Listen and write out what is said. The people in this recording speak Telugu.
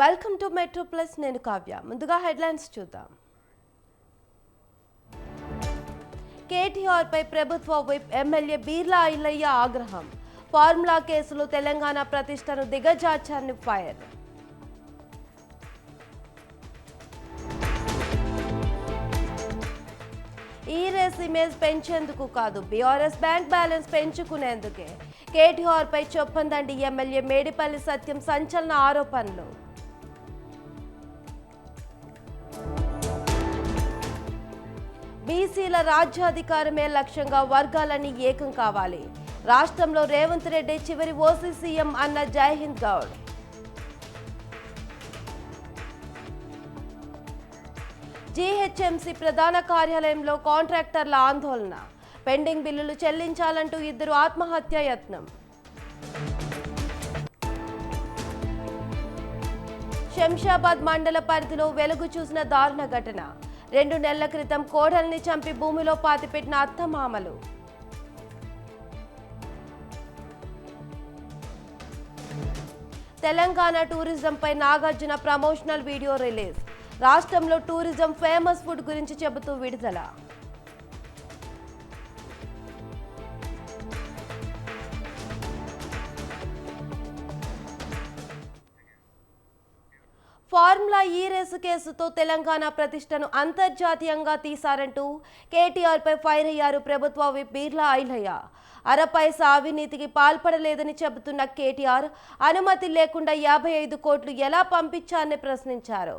వెల్కమ్ టు మెట్రో ప్లస్ నేను కావ్య. ముందుగా హెడ్లైన్స్ చూద్దాం. కేటీఆర్పై ప్రభుత్వ విప్ ఎమ్మెల్యే బీర్లా ఐలయ్య ఆగ్రహం. ఫార్ములా కేసులో తెలంగాణ ప్రతిష్టను దిగజార్చారని ఫైర్. ఈ రేస్ ఇమేజ్ పెంచేందుకు కాదు బీఆర్ఎస్ బ్యాంక్ బ్యాలెన్స్ పెంచుకునేందుకే. కేటీఆర్పై చొప్పందండి ఎమ్మెల్యే మేడిపల్లి సత్యం సంచలన ఆరోపణలు. బీసీల రాజ్యాధికారమే లక్ష్యంగా వర్గాలన్నీ ఏకం కావాలి. రాష్ట్రంలో రేవంత్ రెడ్డి చివరి ఓసీ సీఎం అన్న జైహింద్ గౌడ్. జీహెచ్ఎంసీ ప్రధాన కార్యాలయంలో కాంట్రాక్టర్ల ఆందోళన. పెండింగ్ బిల్లులు చెల్లించాలంటూ ఇద్దరు ఆత్మహత్య యత్నం. శంషాబాద్ మండల పరిధిలో వెలుగు చూసిన దారుణ ఘటన. రెండు నెలల క్రితం కోడల్ని చంపి భూమిలో పాతిపెట్టిన అత్తమామలు. తెలంగాణ టూరిజంపై నాగార్జున ప్రమోషనల్ వీడియో రిలీజ్. రాష్ట్రంలో టూరిజం ఫేమస్ ఫుడ్ గురించి చెబుతూ విడుదల. ఫార్ములా ఈ రేసు కేసుతో తెలంగాణ ప్రతిష్టను అంతర్జాతీయంగా తీశారంటూ కేటీఆర్పై ఫైర్ అయ్యారు ప్రభుత్వ విప్ బీర్లా ఐలయ్య. అరపైస అవినీతికి పాల్పడలేదని చెబుతున్న కేటీఆర్ అనుమతి లేకుండా యాభై ఐదు కోట్లు ఎలా పంపించారని ప్రశ్నించారు.